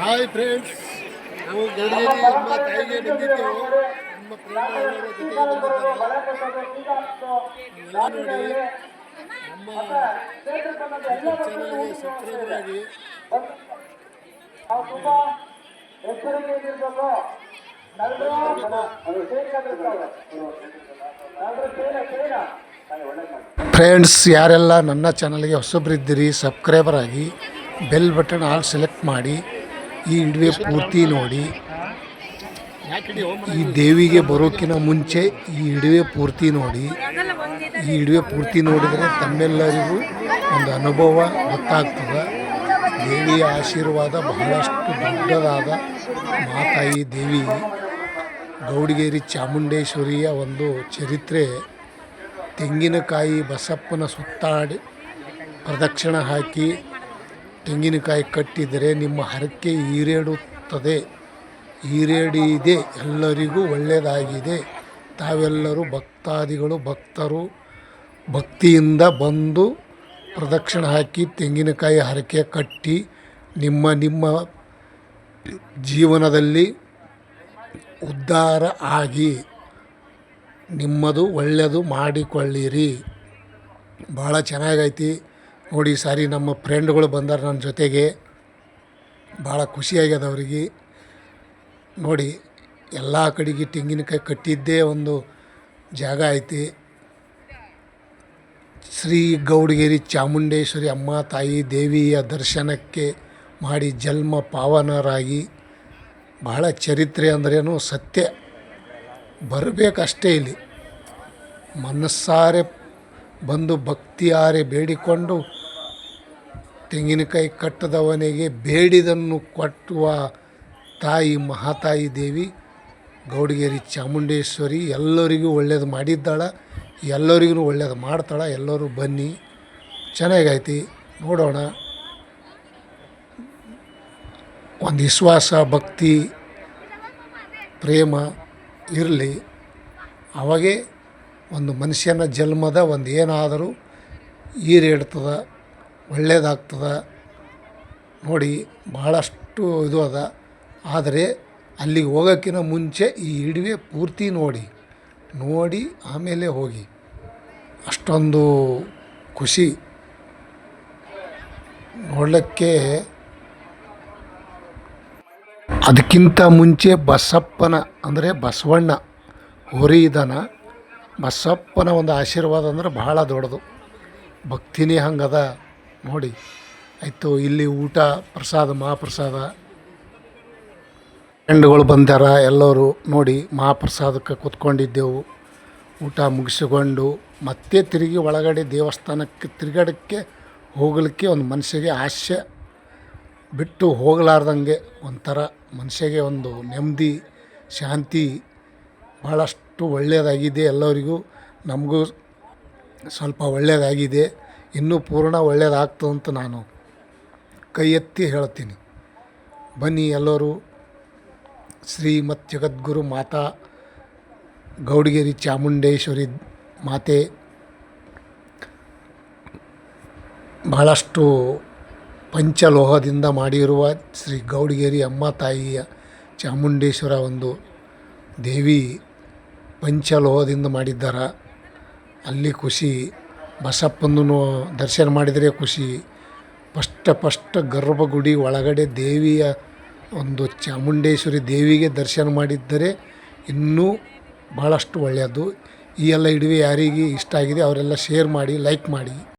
Hi friends ನಾವು ಗಡಿಯಲ್ಲಿ ನಮ್ಮ ತಾಯಿಗೆ ಬಂದಿದ್ದೆವು. ನಮ್ಮ ಫ್ರೆಂಡ್ ನೋಡಿ. ನಮ್ಮ ಯೂಟ್ಯೂಬ್ ಚಾನಲ್ಗೆ ಫ್ರೆಂಡ್ಸ್ ಯಾರೆಲ್ಲ ನನ್ನ ಚಾನಲ್ಗೆ ಹೊಸಬ್ರಿದ್ದೀರಿ ಸಬ್ಸ್ಕ್ರೈಬರ್ ಆಗಿ ಬೆಲ್ ಬಟನ್ ಆಲ್ ಸೆಲೆಕ್ಟ್ ಮಾಡಿ. ಈ ವಿಡಿಯೋ ಪೂರ್ತಿ ನೋಡಿ. ಈ ದೇವಿಗೆ ಬರೋಕ್ಕಿಂತ ಮುಂಚೆ ಈ ಇಡುವೆ ಪೂರ್ತಿ ನೋಡಿ. ಈ ಇಡುವೆ ಪೂರ್ತಿ ನೋಡಿದರೆ ತಮ್ಮೆಲ್ಲರಿಗೂ ಒಂದು ಅನುಭವ ಗೊತ್ತಾಗ್ತದೆ. ದೇವಿಯ ಆಶೀರ್ವಾದ ಬಹಳಷ್ಟು ದೊಡ್ಡದಾದ ಮಾತಾಯಿ ದೇವಿ. ಗೌಡಗೇರಿ ಚಾಮುಂಡೇಶ್ವರಿಯ ಒಂದು ಚರಿತ್ರೆ. ತೆಂಗಿನಕಾಯಿ ಬಸಪ್ಪನ ಸುತ್ತಾಡಿ ಪ್ರದಕ್ಷಿಣ ಹಾಕಿ ತೆಂಗಿನಕಾಯಿ ಕಟ್ಟಿದರೆ ನಿಮ್ಮ ಹರಕೆ ಈರೇಡುತ್ತದೆ. ಈರೇಡಿದೆ, ಎಲ್ಲರಿಗೂ ಒಳ್ಳೆಯದಾಗಿದೆ. ತಾವೆಲ್ಲರೂ ಭಕ್ತಾದಿಗಳು, ಭಕ್ತರು. ಭಕ್ತಿಯಿಂದ ಬಂದು ಪ್ರದಕ್ಷಿಣ ಹಾಕಿ ತೆಂಗಿನಕಾಯಿ ಹರಕೆ ಕಟ್ಟಿ ನಿಮ್ಮ ನಿಮ್ಮ ಜೀವನದಲ್ಲಿ ಉದ್ಧಾರ ಆಗಿ ನಿಮ್ಮದು ಒಳ್ಳೆಯದು ಮಾಡಿಕೊಳ್ಳಿರಿ. ಭಾಳ ಚೆನ್ನಾಗೈತಿ. ನೋಡಿ ಸಾರಿ ನಮ್ಮ ಫ್ರೆಂಡ್ಗಳು ಬಂದಾರ ನನ್ನ ಜೊತೆಗೆ. ಭಾಳ ಖುಷಿಯಾಗ್ಯದ ಅವ್ರಿಗೆ. ನೋಡಿ, ಎಲ್ಲ ಕಡೆಗೆ ತೆಂಗಿನಕಾಯಿ ಕಟ್ಟಿದ್ದೇ ಒಂದು ಜಾಗ ಐತಿ. ಶ್ರೀ ಗೌಡಗಿರಿ ಚಾಮುಂಡೇಶ್ವರಿ ಅಮ್ಮ ತಾಯಿ ದೇವಿಯ ದರ್ಶನಕ್ಕೆ ಮಾಡಿ ಜನ್ಮ ಪಾವನರಾಗಿ. ಬಹಳ ಚರಿತ್ರೆ ಅಂದ್ರೇನು ಸತ್ಯ. ಬರಬೇಕಷ್ಟೇ ಇಲ್ಲಿ. ಮನಸ್ಸಾರೆ ಬಂದು ಭಕ್ತಿಯಾರೆ ಬೇಡಿಕೊಂಡು ತೆಂಗಿನಕಾಯಿ ಕಟ್ಟದವನಿಗೆ ಬೇಡಿದನ್ನು ಕೊಟ್ಟುವ ತಾಯಿ ಮಹಾತಾಯಿ ದೇವಿ, ಗೌಡಗೇರಿ ಚಾಮುಂಡೇಶ್ವರಿ, ಎಲ್ಲರಿಗೂ ಒಳ್ಳೇದು ಮಾಡಿದ್ದಾಳೆ, ಎಲ್ಲರಿಗೂ ಒಳ್ಳೇದು ಮಾಡ್ತಾಳೆ, ಎಲ್ಲರೂ ಬನ್ನಿ. ಚೆನ್ನಾಗೈತಿ, ನೋಡೋಣ. ಒಂದು ವಿಶ್ವಾಸ, ಭಕ್ತಿ, ಪ್ರೇಮ ಇರಲಿ. ಅವಾಗೇ ಒಂದು ಮನುಷ್ಯನ ಜನ್ಮದ ಒಂದು ಏನಾದರೂ ಈರೇಡ್ತದೆ ಒಳ್ಳೆಯದಾಗ್ತದೆ ನೋಡಿ ಭಾಳಷ್ಟು ಇದು ಅದ. ಆದರೆ ಅಲ್ಲಿಗೆ ಹೋಗೋಕ್ಕಿಂತ ಮುಂಚೆ ಈ ಇಡುವೆ ಪೂರ್ತಿ ನೋಡಿ ನೋಡಿ ಆಮೇಲೆ ಹೋಗಿ. ಅಷ್ಟೊಂದು ಖುಷಿ. ನೋಡಲಿಕ್ಕೆ ಅದಕ್ಕಿಂತ ಮುಂಚೆ ಬಸಪ್ಪನ, ಅಂದರೆ ಬಸವಣ್ಣ, ಹೊರಿದನ ಬಸಪ್ಪನ ಒಂದು ಆಶೀರ್ವಾದ ಅಂದ್ರೆ ಭಾಳ ದೊಡ್ಡದು. ಭಕ್ತಿನೇ ಹಂಗದ. ನೋಡಿ, ಆಯಿತು, ಇಲ್ಲಿ ಊಟ, ಪ್ರಸಾದ, ಮಹಾಪ್ರಸಾದ. ಫ್ರೆಂಡ್ಗಳು ಬಂದಾರ, ಎಲ್ಲರೂ ನೋಡಿ, ಮಹಾಪ್ರಸಾದಕ್ಕೆ ಕೂತ್ಕೊಂಡಿದ್ದೆವು. ಊಟ ಮುಗಿಸಿಕೊಂಡು ಮತ್ತೆ ತಿರುಗಿ ಒಳಗಡೆ ದೇವಸ್ಥಾನಕ್ಕೆ, ತಿರುಗಾಡಕ್ಕೆ ಹೋಗಲಿಕ್ಕೆ ಒಂದು ಮನುಷ್ಯಗೆ ಆಶೆ ಬಿಟ್ಟು ಹೋಗಲಾರ್ದಂಗೆ ಒಂಥರ ಮನುಷ್ಯಗೆ ಒಂದು ನೆಮ್ಮದಿ, ಶಾಂತಿ ಭಾಳಷ್ಟು ಒಳ್ಳೆಯದಾಗಿದೆ ಎಲ್ಲರಿಗೂ. ನಮಗೂ ಸ್ವಲ್ಪ ಒಳ್ಳೆಯದಾಗಿದೆ. ಇನ್ನೂ ಪೂರ್ಣ ಒಳ್ಳೆಯದಾಗ್ತದಂತ ನಾನು ಕೈ ಎತ್ತಿ ಹೇಳ್ತೀನಿ. ಬನ್ನಿ ಎಲ್ಲರೂ. ಶ್ರೀಮತ್ ಜಗದ್ಗುರು ಮಾತಾ ಗೌಡಗಿರಿ ಚಾಮುಂಡೇಶ್ವರಿ ಮಾತೆ. ಬಹಳಷ್ಟು ಪಂಚಲೋಹದಿಂದ ಮಾಡಿರುವ ಶ್ರೀ ಗೌಡಗೇರಿ ಅಮ್ಮ ತಾಯಿಯ ಚಾಮುಂಡೇಶ್ವರ ಒಂದು ದೇವಿ ಪಂಚಲೋಹದಿಂದ ಮಾಡಿದ್ದಾರೆ. ಅಲ್ಲಿ ಖುಷಿ. ಬಸಪ್ಪಂದು ದರ್ಶನ ಮಾಡಿದರೆ ಖುಷಿ. ಫಸ್ಟ್ ಫಸ್ಟ್ ಗರ್ಭಗುಡಿ ಒಳಗಡೆ ದೇವಿಯ ಒಂದು ಚಾಮುಂಡೇಶ್ವರಿ ದೇವಿಗೆ ದರ್ಶನ ಮಾಡಿದ್ದರೆ ಇನ್ನೂ ಭಾಳಷ್ಟು ಒಳ್ಳೆಯದು. ಈ ಎಲ್ಲ ಇಡುವೆ ಯಾರಿಗೆ ಇಷ್ಟ ಆಗಿದೆ ಅವರೆಲ್ಲ ಶೇರ್ ಮಾಡಿ ಲೈಕ್ ಮಾಡಿ.